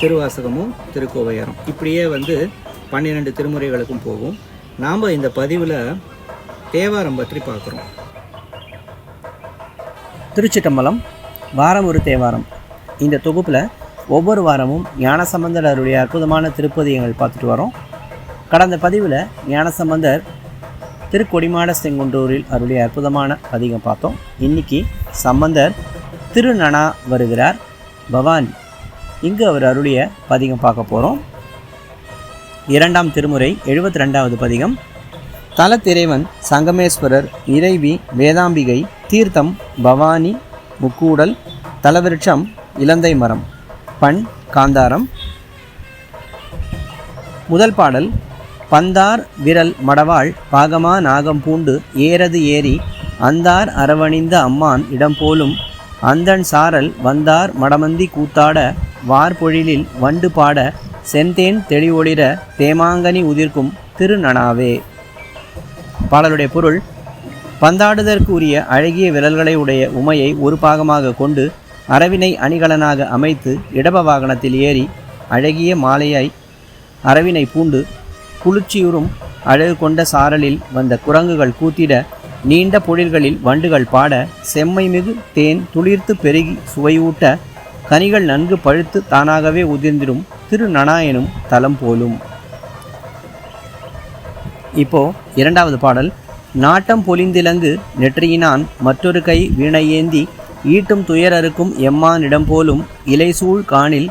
திருவாசகமும் திருக்கோவையாரம். இப்படியே வந்து பன்னிரெண்டு திருமுறைகளுக்கும் போகும். நாம் இந்த பதிவில் தேவாரம் பற்றி பார்க்குறோம். திருச்சிட்டம்பலம் வாரம் ஒரு தேவாரம். இந்த தொகுப்பில் ஒவ்வொரு வாரமும் ஞானசம்பந்தர் அவருடைய அற்புதமான திருப்பதியங்கள் பார்த்துட்டு வரோம். கடந்த பதிவில் ஞானசம்பந்தர் திருக்கொடிமாட செங்குன்றூரில் அவருடைய அற்புதமான பதிகம் பார்த்தோம். இன்னைக்கு சம்பந்தர் திருநனா வருகிறார். பவானி. இங்கு அவர் அருளிய பதிகம் பார்க்க போகிறோம் இரண்டாம் திருமுறை எழுபத்தி ரெண்டாவது பதிகம். தலத்திறைவன் சங்கமேஸ்வரர் இறைவி வேதாம்பிகை தீர்த்தம் பவானி முக்கூடல் தலவிருட்சம் இலந்தை மரம் பண் காந்தாரம். முதல் பாடல் பந்தார் விரல் மடவாள் பாகமா நாகம் பூண்டு ஏறது ஏறி அந்தார் அரவணிந்த அம்மான் இடம் போலும் அந்தன் சாரல் வந்தார் மடமந்தி கூத்தாட வார்பொழிலில் வண்டு பாட செந்தேன் தெளிவொளிர தேமாங்கனி உதிர்க்கும் திருநனாவே. பாடலுடைய பொருள் பந்தாடுதற்கு உரிய அழகிய விரல்களை உடைய உமையை ஒரு பாகமாக கொண்டு அரவினை அணிகலனாக அமைத்து இடப வாகனத்தில் ஏறி அழகிய மாலையாய் அரவினை பூண்டு குளிர்ச்சியுறும் அழகு கொண்ட சாரலில் வந்த குரங்குகள் கூத்திட நீண்ட பொழில்களில் வண்டுகள் பாட செம்மை மிகு தேன் துளிர்த்து பெருகி சுவையூட்ட கனிகள் நன்கு பழுத்து தானாகவே உதிர்ந்திடும் திருநனா எனும் தலம் போலும். இப்போ இரண்டாவது பாடல். நாட்டம் பொலிந்திலங்கு நெற்றியினான் மற்றொரு கை வீணையேந்தி ஈட்டும் துயரறுக்கும் எம்மானிடம் போலும் இலைசூழ் காணில்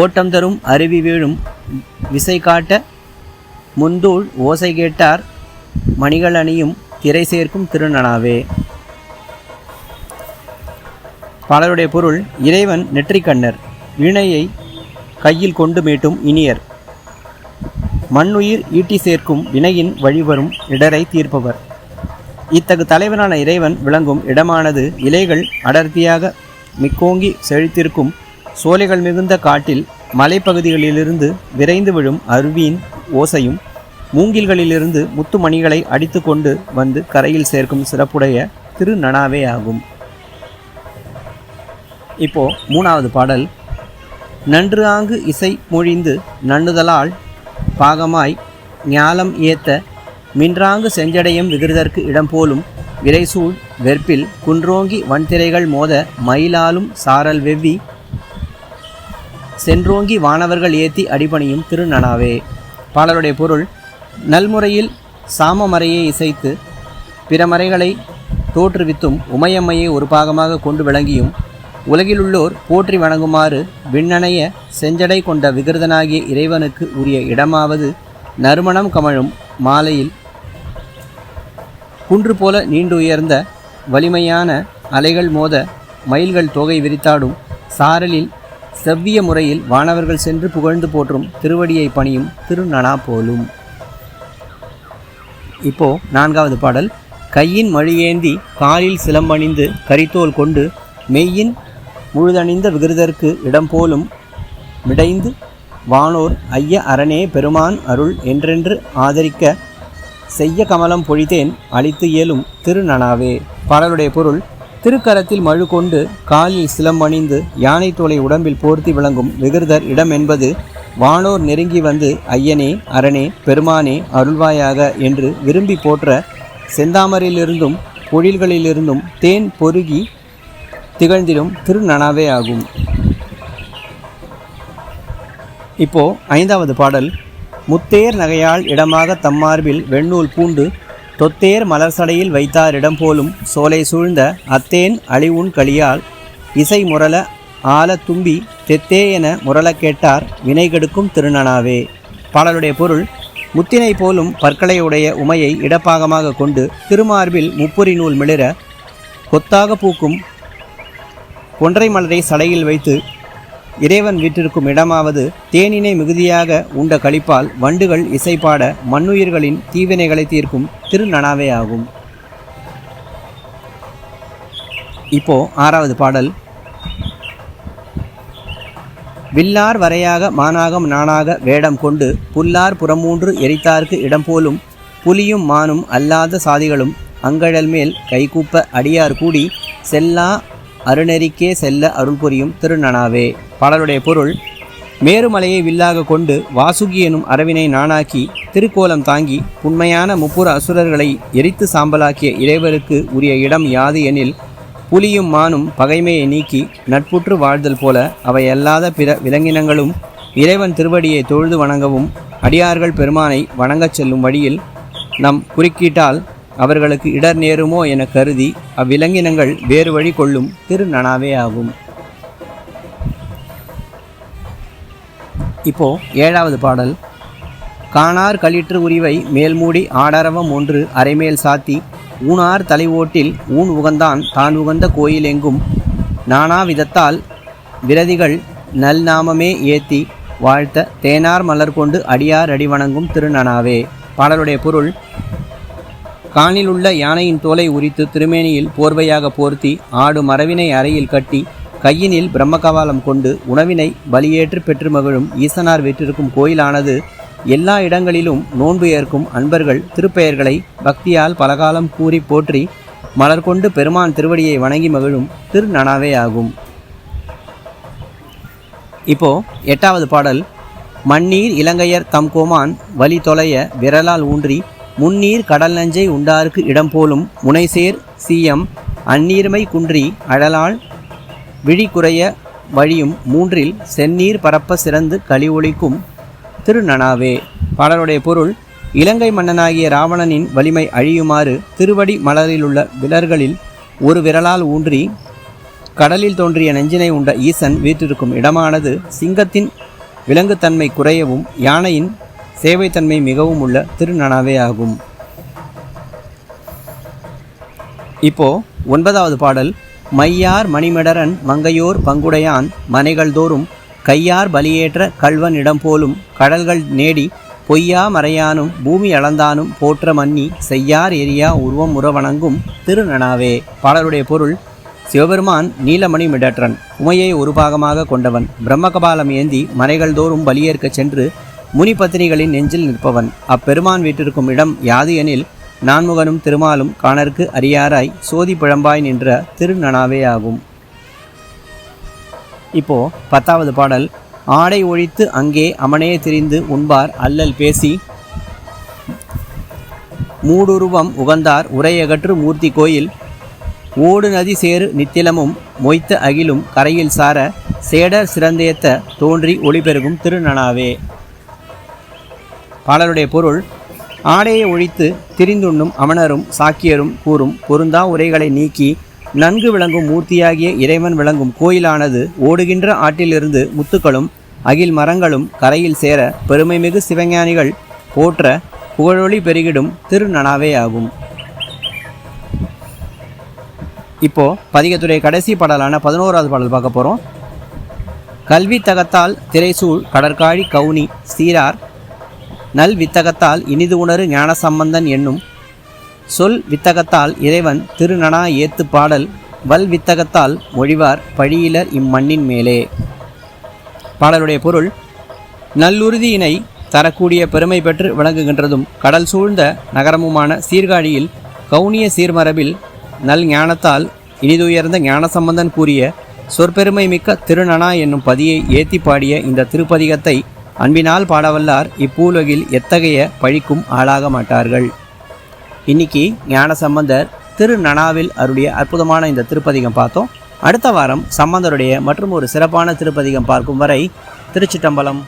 ஓட்டம் தரும் அருவி வீழும் விசை காட்ட முந்தூள் ஓசை கேட்டார் மணிகள் அணியும் திரை சேர்க்கும் திருநனாவே பாடலுடைய பொருள் இறைவன் நெற்றிக்கண்ணர். இணையை கையில் கொண்டு மீட்டும் இனியர். மண்ணுயிர் ஈட்டி சேர்க்கும் வினையின் வழிவரும் இடரை தீர்ப்பவர். இத்தகு தலைவனான இறைவன் விளங்கும் இடமானது இலைகள் அடர்த்தியாக மிக்கோங்கி செழித்திருக்கும். சோலைகள் மிகுந்த காட்டில் மலைப்பகுதிகளிலிருந்து விரைந்து விழும் அருவியின் ஓசையும் மூங்கில்களிலிருந்து முத்துமணிகளை அடித்து கொண்டு வந்து கரையில் சேர்க்கும் சிறப்புடைய திருநனாவே ஆகும். இப்போ மூணாவது பாடல். நன்று ஆங்கு இசை மொழிந்து நண்ணுதலால் பாகமாய் ஞாலம் ஏத்த மின்றாங்கு செஞ்சடையும் விகிருதற்கு இடம் போலும் விரைசூழ் வெற்பில் குன்றோங்கி வன்திரைகள் மோத மயிலாலும் சாரல் வெவ்வி சென்றோங்கி வானவர்கள் ஏத்தி அடிபணியும் திருநனாவே. பாடலுடைய பொருள் நல்முறையில் சாமமறையை இசைத்து பிற மறைகளை தோற்றுவித்தும் உமையம்மையை ஒரு பாகமாக கொண்டு விளங்கியும் உலகிலுள்ளோர் போற்றி வணங்குமாறு விண்ணணைய செஞ்சடை கொண்ட விகிருதனாகிய இறைவனுக்கு உரிய இடமாவது நறுமணம் கமழும் மாலையில் குன்று போல நீண்டுயர்ந்த வலிமையான அலைகள் மோத மயில்கள் தொகை விரித்தாடும் சாரலில் செவ்விய முறையில் வானவர்கள் சென்று புகழ்ந்து போற்றும் திருவடியை பணியும் திருநனா போலும். இப்போ நான்காவது பாடல். கையின் மழியேந்தி காலில் சிலம்பணிந்து கரித்தோல் கொண்டு மெய்யின் முழுதணிந்த விகிருதற்கு இடம் போலும் மிடைந்து வானோர் ஐய அரணே பெருமான் அருள் என்றென்று ஆதரிக்க செய்ய கமலம் பொழித்தேன் அழித்து இயலும் திருநனாவே. பாடலுடைய பொருள் திருக்கரத்தில் மழு கொண்டு காலில் சிலம்பணிந்து யானை தோலை உடம்பில் போர்த்தி விளங்கும் விகிருதர் இடம் என்பது வானோர் நெருங்கி வந்து ஐயனே அரணே பெருமானே அருள்வாயாக என்று விரும்பி போற்ற செந்தாமரிலிருந்தும் பொழில்களிலிருந்தும் தேன் பொருகி திகழ்ந்திடும் திருநனாவே ஆகும். இப்போ ஐந்தாவது பாடல். முத்தேர் நகையால் இடமாக தம்மார்பில் வெண்ணூல் பூண்டு தொத்தேர் மலர் சடையில் வைத்தார் இடம் போலும் சோலை சூழ்ந்த அத்தேன் அழிவுன் களியால் இசை முரள ஆல தும்பி தெத்தே என முரள கேட்டார் வினை கெடுக்கும் திருநனாவே. பாடலுடைய பொருள் முத்தினை போலும் பற்களையுடைய உமையை இடப்பாகமாக கொண்டு திருமார்பில் முப்புரி நூல் மிளிர கொத்தாக பூக்கும் கொன்றை மலரை சடையில் வைத்து இறைவன் வீட்டிற்கும் இடமாவது தேனினை மிகுதியாக உண்ட கழிப்பால் வண்டுகள் இசைப்பாட மண்ணுயிர்களின் தீவினைகளை தீர்க்கும் திருநனாவே ஆகும். இப்போ ஆறாவது பாடல். வில்லார் வரையாக மானாகம் நானாக வேடம் கொண்டு புல்லார் புறமூன்று எரித்தார்க்கு இடம் போலும் புலியும் மானும் அல்லாத சாதிகளும் அங்கழல் மேல் கைகூப்ப அடியார் கூடி செல்லா அருணெறிக்கே செல்ல அருள் புரியும் திருநனாவே பாடலுடைய பொருள் மேருமலையை வில்லாக கொண்டு வாசுகி எனும் அரவினை நானாக்கி திருக்கோலம் தாங்கி உண்மையான முப்புற அசுரர்களை எரித்து சாம்பலாக்கிய இறைவருக்கு உரிய இடம் யாது எனில் புலியும் மானும் பகைமையை நீக்கி நட்புற்று வாழ்தல் போல அவை அல்லாத பிற விலங்கினங்களும் இறைவன் திருவடியை தொழுது வணங்கவும் அடியார்கள் பெருமானை வணங்கச் செல்லும் வழியில் நம் குறுக்கீட்டால் அவர்களுக்கு இடர் நேருமோ என கருதி அவ்விலங்கினங்கள் வேறு வழி கொள்ளும் திருநனாவே ஆகும். இப்போ ஏழாவது பாடல். காணார் களிற்று உரிவை மேல்மூடி ஆடரவம் ஒன்று அரைமேல் சாத்தி ஊனார் தலைவோட்டில் ஊன் உகந்தான் தான் உகந்த கோயில் எங்கும் நானா விதத்தால் விரதிகள் நல் நாமமே ஏத்தி வாழ்த்த தேனார் மலர் கொண்டு அடியார் அடி வணங்கும் திருநனாவே. பாடலுடைய பொருள் காணில் உள்ள யானையின் தோலை உரித்து திருமேனியில் போர்வையாக போர்த்தி ஆடு மரவினை அறையில் கட்டி கையினில் பிரம்மகவாலம் கொண்டு உணவினை பலியேற்று பெற்று மகிழும் ஈசனார் வீற்றிருக்கும் கோயிலானது எல்லா இடங்களிலும் நோன்பு ஏற்கும் அன்பர்கள் திருப்பெயர்களை பக்தியால் பலகாலம் கூறி போற்றி மலர் கொண்டு பெருமான் திருவடியை வணங்கி மகிழும் திருநனாவே ஆகும். இப்போ எட்டாவது பாடல் மண்ணீர் இலங்கையர் தம் கோமான் வலி தொலைய விரலால் ஊன்றி முன்னீர் கடல் நஞ்சை உண்டாருக்கு இடம் போலும் முனைசேர் சீயம் அந்நீர்மை குன்றி அழலால் விழி குறைய வழியும் மூன்றில் செந்நீர் பரப்ப சிறந்து களி ஒழிக்கும் திருநனாவே. பாடலுடைய பொருள் இலங்கை மன்னனாகிய ராவணனின் வலிமை அழியுமாறு திருவடி மலரிலுள்ள விலர்களில் ஒரு விரலால் ஊன்றி கடலில் தோன்றிய நெஞ்சினை உண்ட ஈசன் வீற்றிருக்கும் இடமானது சிங்கத்தின் விலங்குத்தன்மை குறையவும் யானையின் சேவைத்தன்மை மிகவும் உள்ள திருநனாவே ஆகும். இப்போ ஒன்பதாவது பாடல். மையார் மணிமடரன் மங்கையோர் பங்குடையான் மனைகள் தோறும் கையார் பலியேற்ற கல்வன் இடம் போலும் கடல்கள் நேடி பொய்யா மறையானும் பூமி அளந்தானும் போற்ற மன்னி செய்யார் எரியா உருவம் உறவணங்கும் திருநனாவே. பாடலுடைய பொருள் சிவபெருமான் நீலமணி மிடற்றன். உமையை ஒரு பாகமாக கொண்டவன். பிரம்மகபாலம் ஏந்தி மறைகள் தோறும் பலியேற்கச் சென்று முனி பத்தினிகளின் நெஞ்சில் நிற்பவன். அப்பெருமான் வீட்டிற்கும் இடம் யாது எனில் நான்முகனும் திருமாலும் காணற்கு அரியாராய் சோதி பிழம்பாய் நின்ற திருநனாவே ஆகும். இப்போ பத்தாவது பாடல். ஆடை ஒழித்து அங்கே அமனே திரிந்து உண்பார் அல்லல் பேசி மூடுருவம் உகந்தார் உரையகற்று மூர்த்தி கோயில். ஓடு நதி சேரு நித்திலமும் மொய்த்த அகிலும் கரையில் சார சேடர் சிறந்தேத்த தோன்றி ஒளிபெருகும் திருநனாவே. பாடலுடைய பொருள் ஆடையை ஒழித்து திரிந்துண்ணும் அமணரும் சாக்கியரும் கூறும் பொருந்தா உரைகளை நீக்கி நன்கு விளங்கும் மூர்த்தியாகிய இறைவன் விளங்கும் கோயிலானது ஓடுகின்ற ஆற்றிலிருந்து முத்துக்களும் அகில் மரங்களும் கரையில் சேர பெருமைமிகு சிவஞானிகள் போற்ற புகழொளி பெருகிடும் திருநனாவே ஆகும். இப்போது பதிகத்துடைய கடைசி பாடலான பதினோராவது பாடல் பார்க்க போகிறோம் கல்வி தகத்தால் திரைசூழ் கடற்காழி கவுனி சீரார் நல் வித்தகத்தால் இனிது உணரு ஞான சம்பந்தன் என்னும் சொல் வித்தகத்தால் இறைவன் திருநனா ஏத்து பாடல் வல் வித்தகத்தால் மொழிவார் பழியிலர் இம்மண்ணின் மேலே. பாடலுடைய பொருள் நல்லுறுதியினை தரக்கூடிய பெருமை பெற்று விளங்குகின்றதும் கடல் சூழ்ந்த நகரமுமான சீர்காழியில் கவுனிய சீர்மரபில் நல் ஞானத்தால் இனிதுயர்ந்த ஞானசம்பந்தன் கூறிய சொற்பெருமை மிக்க திருநனா என்னும் பதியை ஏத்தி பாடிய இந்த திருப்பதிகத்தை அன்பினால் பாடவல்லார் இப்பூலகில் எத்தகைய பழிக்கும் ஆளாக மாட்டார்கள். இன்னைக்கு ஞானசம்பந்தர் திருநனாவில் அருடைய அற்புதமான இந்த திருப்பதிகம் பார்த்தோம். அடுத்த வாரம் சம்பந்தருடைய மற்றும் ஒரு சிறப்பான திருப்பதிகம் பார்க்கும் வரை திருச்சிட்டம்பலம்.